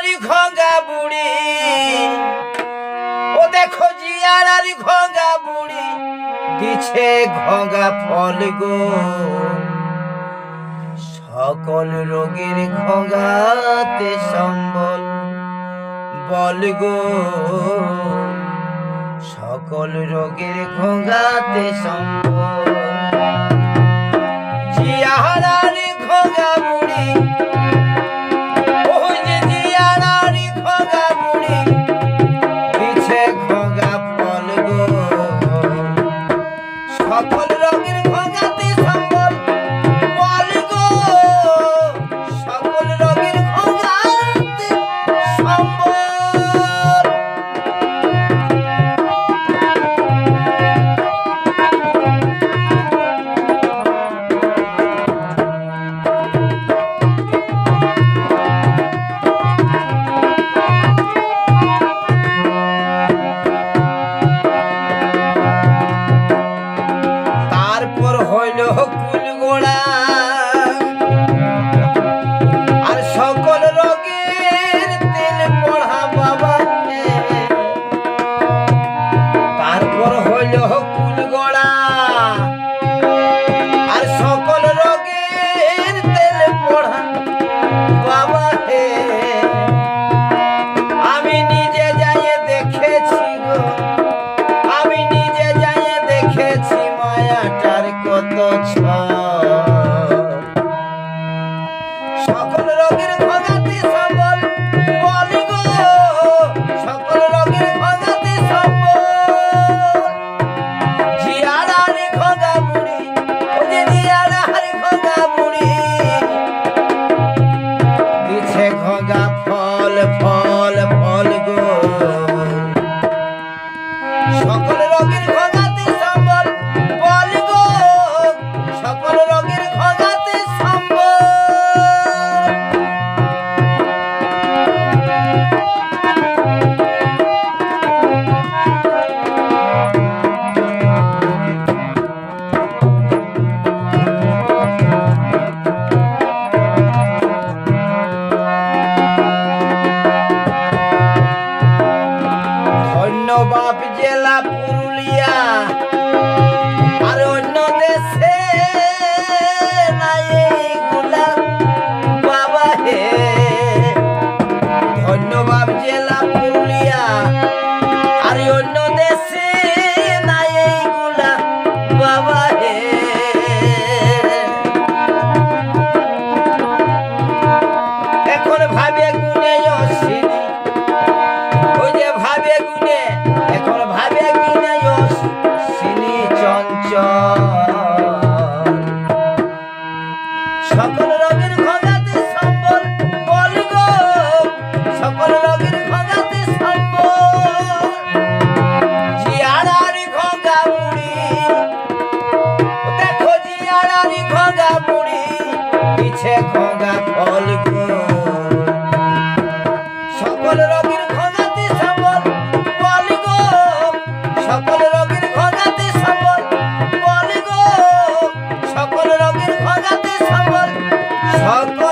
জিয়ারারি খঙ্গা বুড়ি। ও দেখো জিয়ারারি খঙ্গা বুড়ি, দিছে খঙ্গা ফল গো। সকল রোগের খঙ্গাতে সম্বল বল গো। সকল রোগের খঙ্গাতে সম্বল। জিয়ারারি Música এখন ভাবে গুনে অসিনী ওই যে ভাবে গুনে এখন ভাবে গুনে সিনি চঞ্চল। সকল রঙের খগাতে সম্বল, বল গো, সকল রঙের খগাতে সম্বল। জিয়ারারি খগা বুড়ি দেখো জিয়ারারি খগা বুড়ি পিছে খগা ফল 아, 안